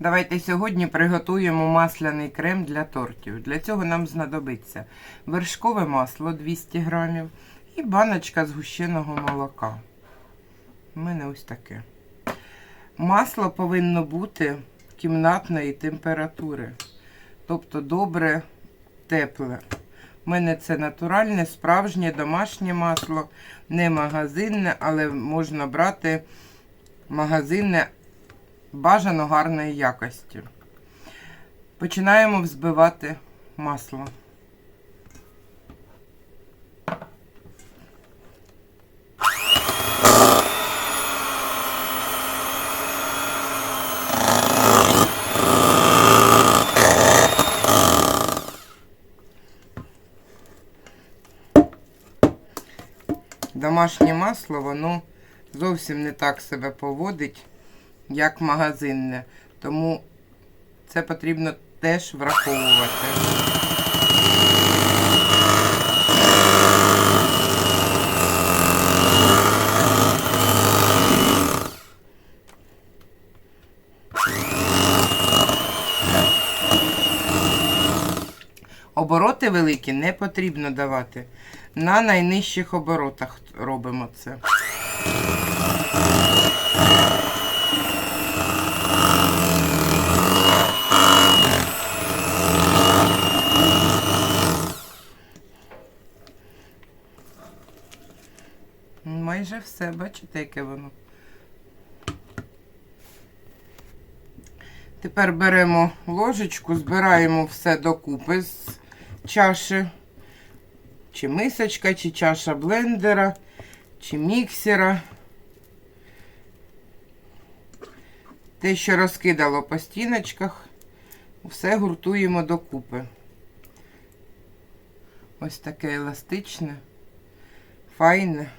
Давайте сьогодні приготуємо масляний крем для тортів. Для цього нам знадобиться вершкове масло 200 грамів і баночка згущеного молока. У мене ось таке. Масло повинно бути кімнатної температури, тобто добре тепле. У мене це натуральне, справжнє домашнє масло, не магазинне, але можна брати магазинне бажано гарної якості. Починаємо взбивати масло. Домашнє масло, воно зовсім не так себе поводить, як магазинне. Тому це потрібно теж враховувати. Обороти великі не потрібно давати. На найнижчих оборотах робимо це. Майже все, бачите, яке воно. Тепер беремо ложечку, збираємо все докупи з чаші, чи мисочка, чи чаша блендера, чи міксера. Те, що розкидало по стіночках, все гуртуємо докупи. Ось таке еластичне, файне.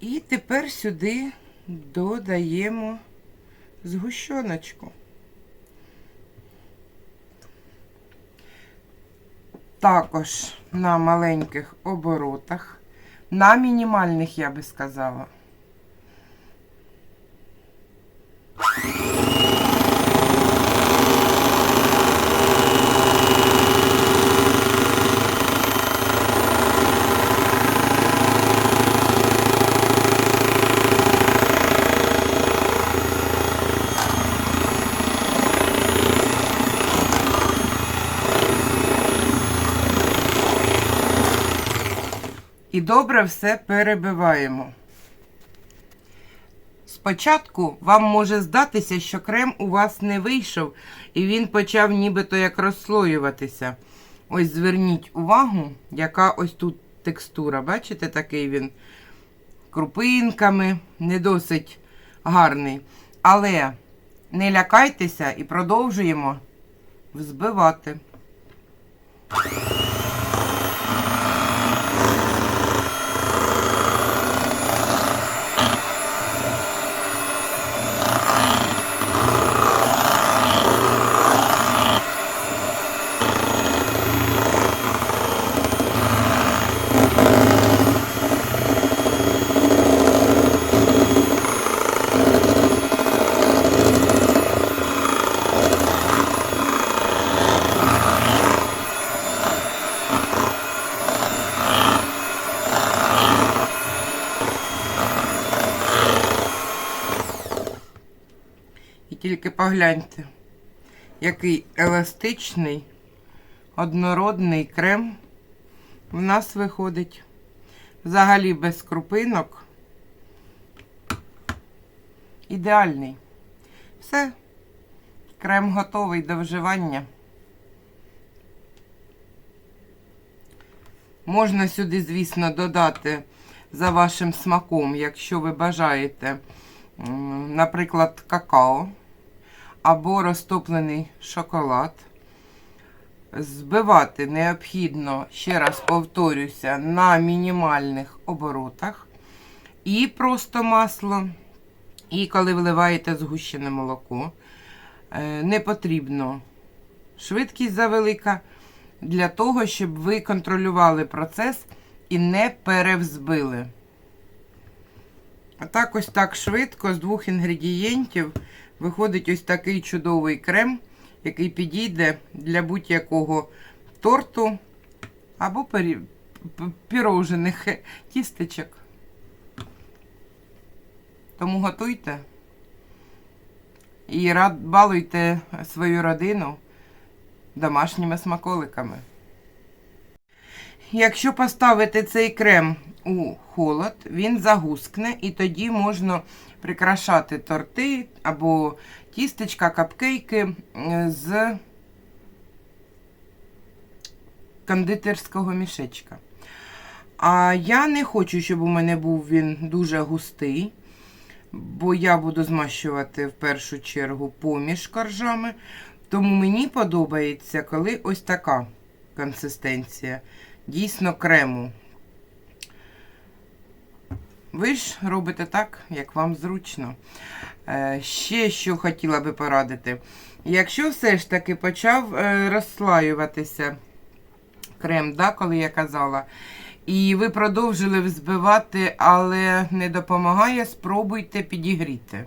І тепер сюди додаємо згущеночку. Також на маленьких оборотах, на мінімальних, я би сказала. І добре все перебиваємо. Спочатку вам може здатися, що крем у вас не вийшов, і він почав нібито як розслоюватися. Ось зверніть увагу, яка ось тут текстура. Бачите, такий він крупинками, не досить гарний. Але не лякайтеся і продовжуємо взбивати. Тільки погляньте, який еластичний, однородний крем в нас виходить. Взагалі без крупинок. Ідеальний. Все, крем готовий до вживання. Можна сюди, звісно, додати за вашим смаком, якщо ви бажаєте, наприклад, какао або розтоплений шоколад. Збивати необхідно, ще раз повторюся, на мінімальних оборотах. І просто масло. І коли вливаєте згущене молоко, е, не потрібно швидкість завелика для того, щоб ви контролювали процес і не перевзбили. А так ось так швидко з двох інгредієнтів виходить ось такий чудовий крем, який підійде для будь-якого торту або пірожених тістечок. Тому готуйте і рад балуйте свою родину домашніми смаколиками. Якщо поставити цей крем у холод, він загускне, і тоді можна прикрашати торти або тістечка, капкейки е, з кондитерського мішечка. А я не хочу, щоб у мене був він дуже густий, бо я буду змащувати в першу чергу поміж коржами. Тому мені подобається, коли ось така консистенція. Дійсно крему. Ви ж робите так, як вам зручно. Е, ще що хотіла би порадити. Якщо все ж таки почав е, розслаюватися крем, да, коли я казала, і ви продовжили взбивати, але не допомагає, спробуйте підігріти.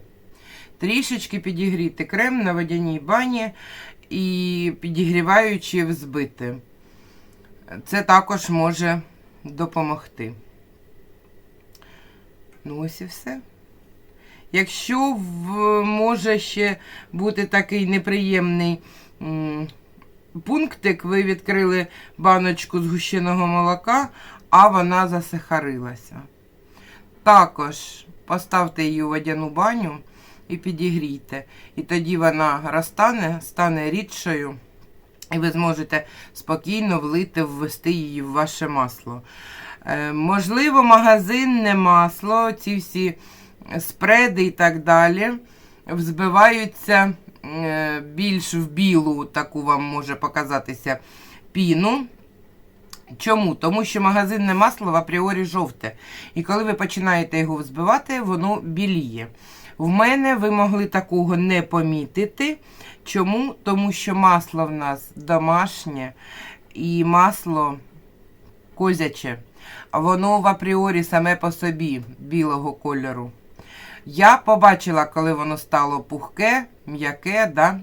Трішечки підігріти крем на водяній бані і підігріваючи взбити. Це також може допомогти. Ну, ось і все. Якщо в, може ще бути такий неприємний м, пунктик, ви відкрили баночку згущеного молока, а вона засахарилася. Також поставте її у водяну баню і підігрійте. І тоді вона розтане, стане рідшою. І ви зможете спокійно влити, ввести її в ваше масло. Е, можливо, магазинне масло, ці всі спреди і так далі, взбиваються е, більш в білу, таку вам може показатися піну. Чому? Тому що магазинне масло в апріорі жовте. І коли ви починаєте його взбивати, воно біліє. В мене ви могли такого не помітити. Чому? Тому що масло в нас домашнє і масло козяче. Воно в апріорі саме по собі білого кольору. Я побачила, коли воно стало пухке, м'яке, да?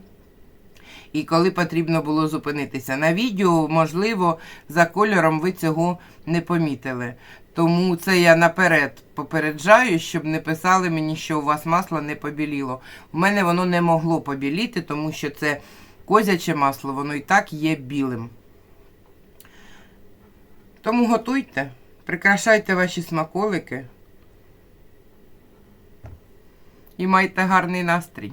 і коли потрібно було зупинитися. На відео, можливо, за кольором ви цього не помітили. Тому це я наперед попереджаю, щоб не писали мені, що у вас масло не побіліло. У мене воно не могло побіліти, тому що це козяче масло, воно і так є білим. Тому готуйте, прикрашайте ваші смаколики і майте гарний настрій.